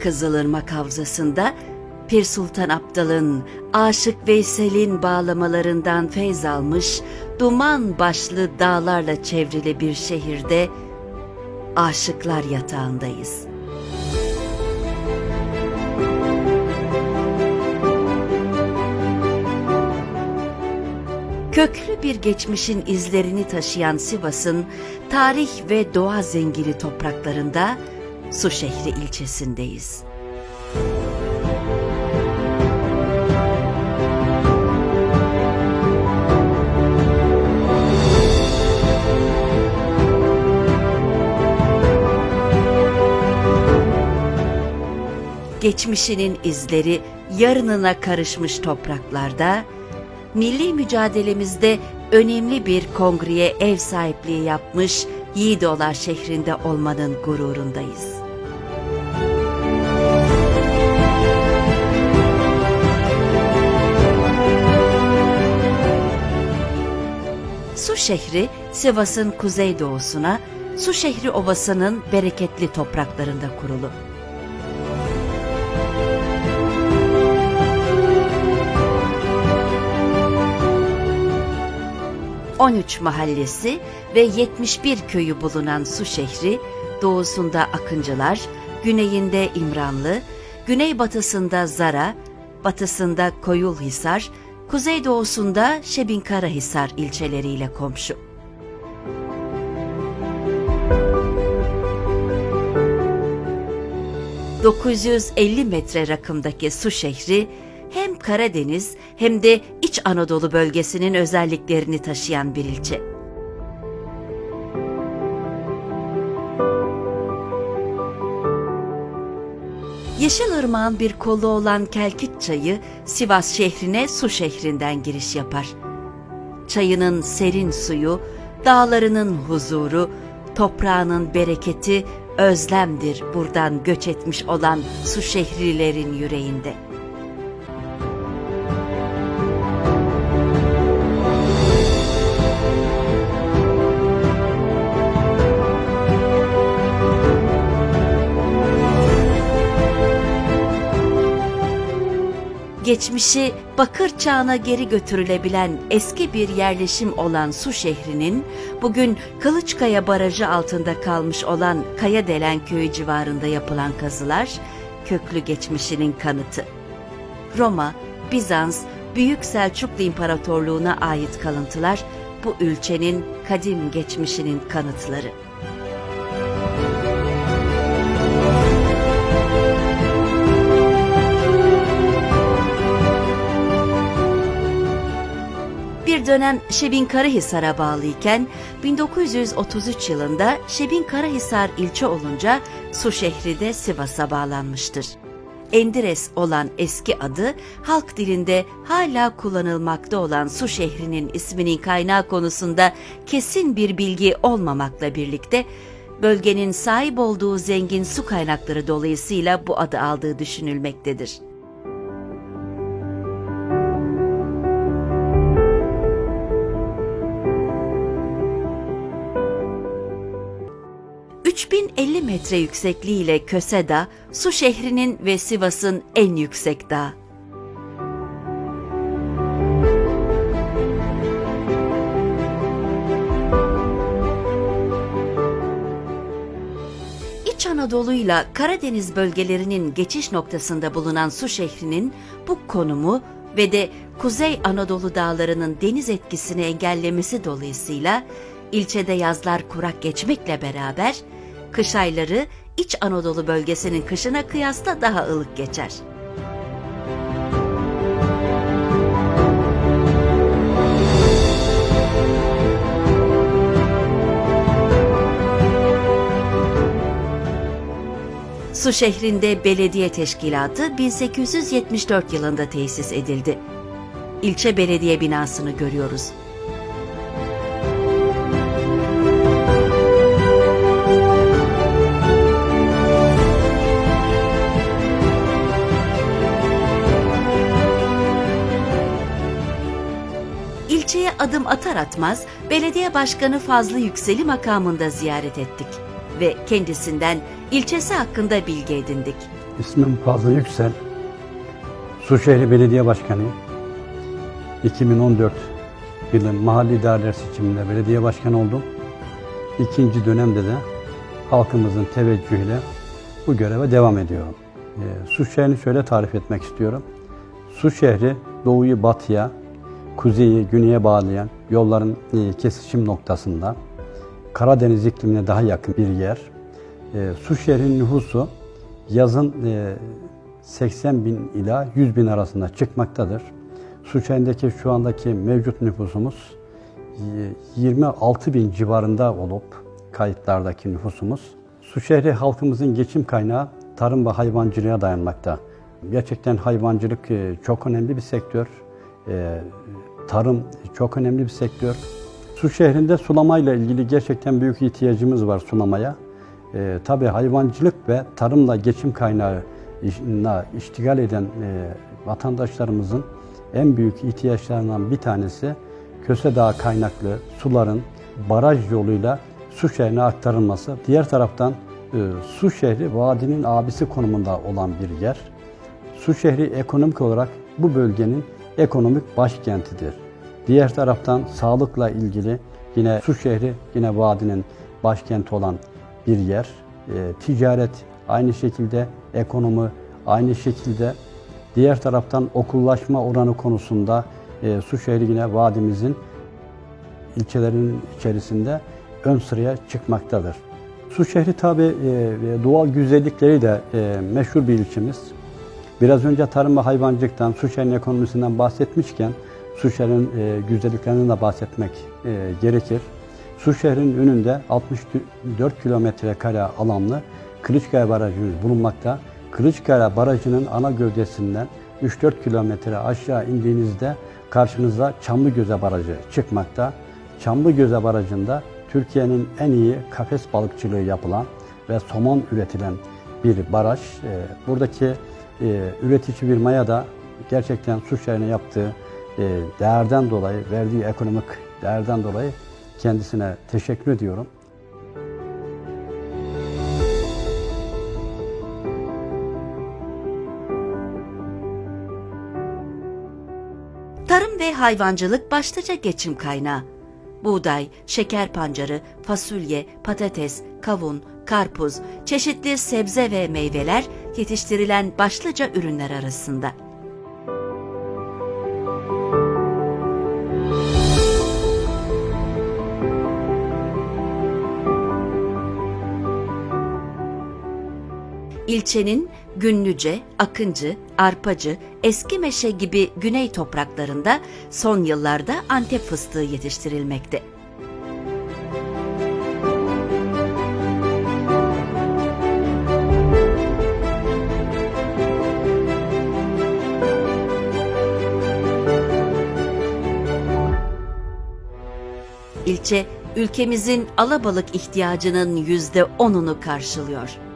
Kızılırmak Havzası'nda Pir Sultan Abdal'ın Aşık Veysel'in bağlamalarından feyz almış duman başlı dağlarla çevrili bir şehirde aşıklar yatağındayız. Köklü bir geçmişin izlerini taşıyan Sivas'ın tarih ve doğa zengini topraklarında Suşehri ilçesindeyiz. geçmişinin izleri yarınına karışmış topraklarda, milli mücadelemizde önemli bir kongreye ev sahipliği yapmış Yiğidolar şehrinde olmanın gururundayız. Su şehri Sivas'ın kuzeydoğusuna, Su şehri ovasının bereketli topraklarında kurulu. 13 mahallesi ve 71 köyü bulunan Su şehri, doğusunda Akıncılar, güneyinde İmranlı, güneybatısında Zara, batısında Koyulhisar, kuzeydoğusunda Şebinkarahisar ilçeleriyle komşu. ...950 metre rakımdaki Su şehri hem Karadeniz hem de İç Anadolu bölgesinin özelliklerini taşıyan bir ilçe. Yeşilırmağın bir kolu olan Kelkit Çayı Sivas şehrine su şehrinden giriş yapar. Çayının serin suyu, dağlarının huzuru, toprağının bereketi özlemdir buradan göç etmiş olan su şehrilerin yüreğinde. Geçmişi bakır çağına geri götürülebilen eski bir yerleşim olan Su şehrinin bugün Kılıçkaya Barajı altında kalmış olan Kayadelen köyü civarında yapılan kazılar köklü geçmişinin kanıtı. Roma, Bizans, Büyük Selçuklu İmparatorluğu'na ait kalıntılar bu ülkenin kadim geçmişinin kanıtları. Dönem Şebin Karahisar'a bağlıyken 1933 yılında Şebin Karahisar ilçe olunca Su şehri de Sivas'a bağlanmıştır. Endires olan eski adı halk dilinde hala kullanılmakta olan Su şehrinin isminin kaynağı konusunda kesin bir bilgi olmamakla birlikte bölgenin sahip olduğu zengin su kaynakları dolayısıyla bu adı aldığı düşünülmektedir. Metre yüksekliğiyle Köse Dağı, Su şehrinin ve Sivas'ın en yüksek dağı. İç Anadolu'yla Karadeniz bölgelerinin geçiş noktasında bulunan Su şehrinin bu konumu ve de Kuzey Anadolu dağlarının deniz etkisini engellemesi dolayısıyla ilçede yazlar kurak geçmekle beraber kış ayları İç Anadolu bölgesinin kışına kıyasla daha ılık geçer. Su şehrinde belediye teşkilatı 1874 yılında tesis edildi. İlçe belediye binasını görüyoruz. İlçeye adım atar atmaz belediye başkanı Fazlı Yüksel'i makamında ziyaret ettik. ve kendisinden ilçesi hakkında bilgi edindik. İsmim Fazıl Yüksel. Suşehri Belediye Başkanıyım. 2014 yılı mahalli idareler seçiminde belediye başkanı oldum. İkinci dönemde de halkımızın teveccühüyle bu göreve devam ediyorum. Ee, Su şehrini şöyle tarif etmek istiyorum. Su şehri doğuyu batıya, kuzeyi güneye bağlayan yolların e, kesişim noktasında Karadeniz iklimine daha yakın bir yer. E, Su şehrin nüfusu yazın e, 80 bin ila 100 bin arasında çıkmaktadır. Su şehrindeki şu andaki mevcut nüfusumuz e, 26 bin civarında olup kayıtlardaki nüfusumuz. Su şehri halkımızın geçim kaynağı tarım ve hayvancılığa dayanmakta. Gerçekten hayvancılık e, çok önemli bir sektör. Tarım çok önemli bir sektör. Su şehrinde sulamayla ilgili gerçekten büyük ihtiyacımız var sulamaya. E, tabii hayvancılık ve tarımla geçim kaynağı işine iştigal eden e, vatandaşlarımızın en büyük ihtiyaçlarından bir tanesi Köse Dağı kaynaklı suların baraj yoluyla su şehrine aktarılması. Diğer taraftan e, su şehri vadinin abisi konumunda olan bir yer. Su şehri ekonomik olarak bu bölgenin ekonomik başkentidir. Diğer taraftan sağlıkla ilgili yine su şehri yine vadinin başkenti olan bir yer. E, ticaret aynı şekilde ekonomi aynı şekilde diğer taraftan okullaşma oranı konusunda e, su şehri yine vadimizin ilçelerinin içerisinde ön sıraya çıkmaktadır. Su şehri tabi doğal güzellikleri de e, meşhur bir ilçemiz. Biraz önce tarım ve hayvancılıktan, su şehrinin ekonomisinden bahsetmişken su şehrinin e, güzelliklerinden de bahsetmek e, gerekir. Su şehrinin önünde 64 kilometre kare alanlı Kılıçkaya Barajımız bulunmakta. Kılıçkaya Barajı'nın ana gövdesinden 3-4 kilometre aşağı indiğinizde karşınıza Çamlıgöze Barajı çıkmakta. Çamlıgöze Barajı'nda Türkiye'nin en iyi kafes balıkçılığı yapılan ve somon üretilen bir baraj. E, Buradaki e, üretici bir maya da gerçekten su şehrine yaptığı e, değerden dolayı, verdiği ekonomik değerden dolayı kendisine teşekkür ediyorum. Tarım ve hayvancılık başlıca geçim kaynağı. Buğday, şeker pancarı, fasulye, patates, kavun, karpuz, çeşitli sebze ve meyveler yetiştirilen başlıca ürünler arasında. İlçenin Günlüce, Akıncı, Arpacı, Eskimeşe gibi güney topraklarında son yıllarda Antep fıstığı yetiştirilmekte. İlçe, ülkemizin alabalık ihtiyacının yüzde onunu karşılıyor.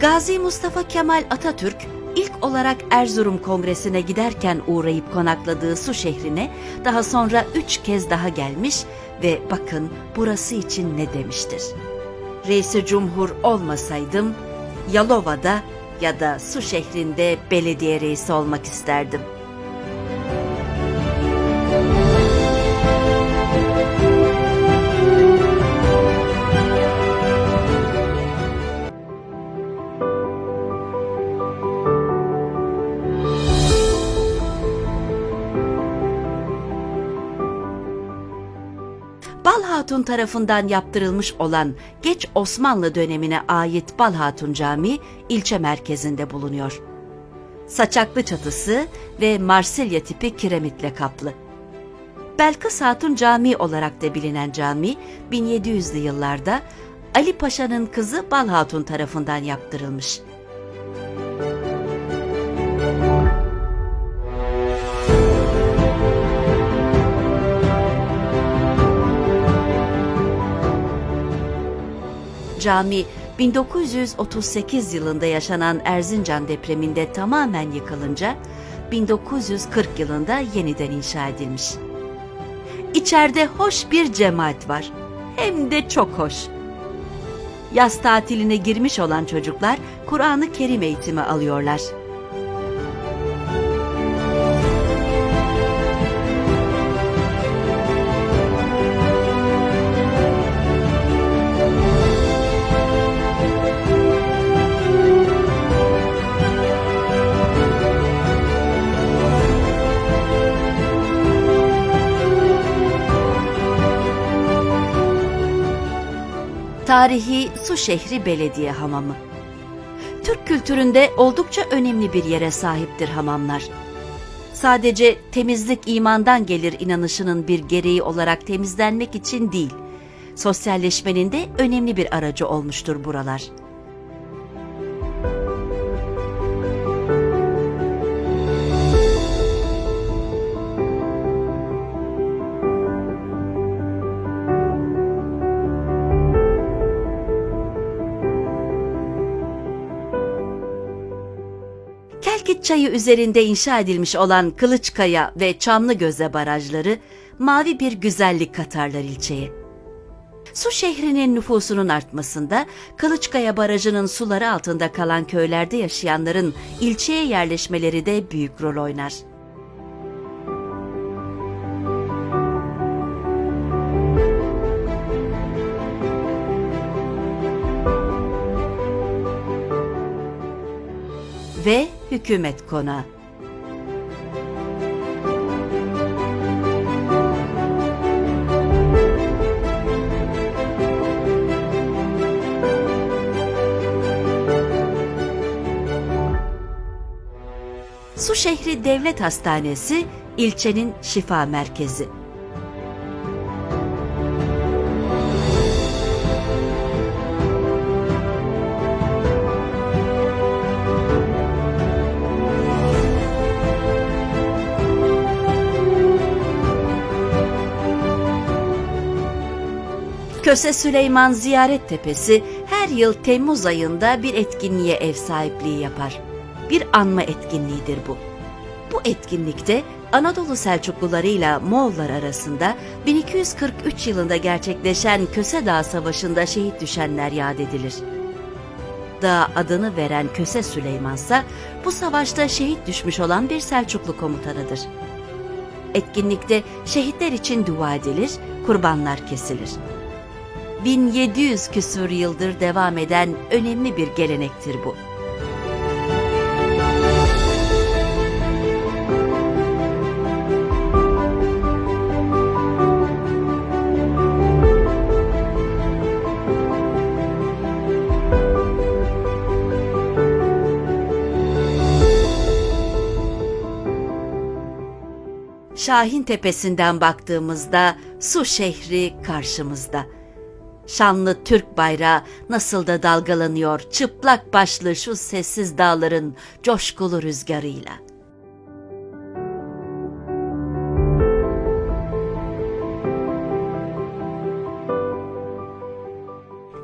Gazi Mustafa Kemal Atatürk ilk olarak Erzurum Kongresi'ne giderken uğrayıp konakladığı su şehrine daha sonra üç kez daha gelmiş ve bakın burası için ne demiştir. Reisi Cumhur olmasaydım Yalova'da ya da su şehrinde belediye reisi olmak isterdim. Hatun tarafından yaptırılmış olan geç Osmanlı dönemine ait Bal Hatun Camii ilçe merkezinde bulunuyor. Saçaklı çatısı ve Marsilya tipi kiremitle kaplı. Belkıs Hatun Camii olarak da bilinen cami 1700'lü yıllarda Ali Paşa'nın kızı Bal Hatun tarafından yaptırılmış. Cami 1938 yılında yaşanan Erzincan depreminde tamamen yıkılınca 1940 yılında yeniden inşa edilmiş. İçeride hoş bir cemaat var. Hem de çok hoş. Yaz tatiline girmiş olan çocuklar Kur'an-ı Kerim eğitimi alıyorlar. Tarihi Su Şehri Belediye Hamamı. Türk kültüründe oldukça önemli bir yere sahiptir hamamlar. Sadece temizlik imandan gelir inanışının bir gereği olarak temizlenmek için değil, sosyalleşmenin de önemli bir aracı olmuştur buralar. Kelkit Çayı üzerinde inşa edilmiş olan Kılıçkaya ve Çamlıgöze barajları mavi bir güzellik katarlar ilçeye. Su şehrinin nüfusunun artmasında Kılıçkaya Barajı'nın suları altında kalan köylerde yaşayanların ilçeye yerleşmeleri de büyük rol oynar. Ve hükümet konağı. Su Şehri Devlet Hastanesi ilçenin şifa merkezi. Köse Süleyman Ziyaret Tepesi her yıl Temmuz ayında bir etkinliğe ev sahipliği yapar. Bir anma etkinliğidir bu. Bu etkinlikte Anadolu Selçuklularıyla Moğollar arasında 1243 yılında gerçekleşen Köse Dağı Savaşı'nda şehit düşenler yad edilir. Dağa adını veren Köse Süleyman ise bu savaşta şehit düşmüş olan bir Selçuklu komutanıdır. Etkinlikte şehitler için dua edilir, kurbanlar kesilir. 1700 küsur yıldır devam eden önemli bir gelenektir bu. Şahin Tepesi'nden baktığımızda su şehri karşımızda. Şanlı Türk bayrağı nasıl da dalgalanıyor çıplak başlı şu sessiz dağların coşkulu rüzgarıyla.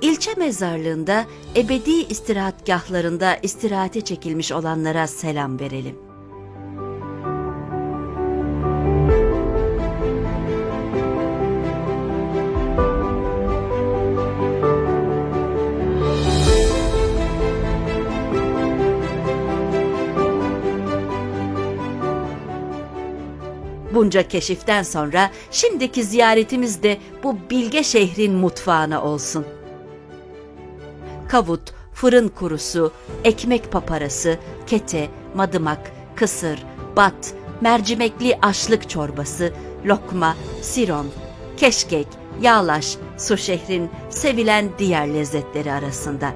İlçe mezarlığında ebedi istirahatgahlarında istirahate çekilmiş olanlara selam verelim. Bunca keşiften sonra şimdiki ziyaretimiz de bu bilge şehrin mutfağına olsun. Kavut, fırın kurusu, ekmek paparası, kete, madımak, kısır, bat, mercimekli aşlık çorbası, lokma, siron, keşkek, yağlaş, su şehrin sevilen diğer lezzetleri arasında.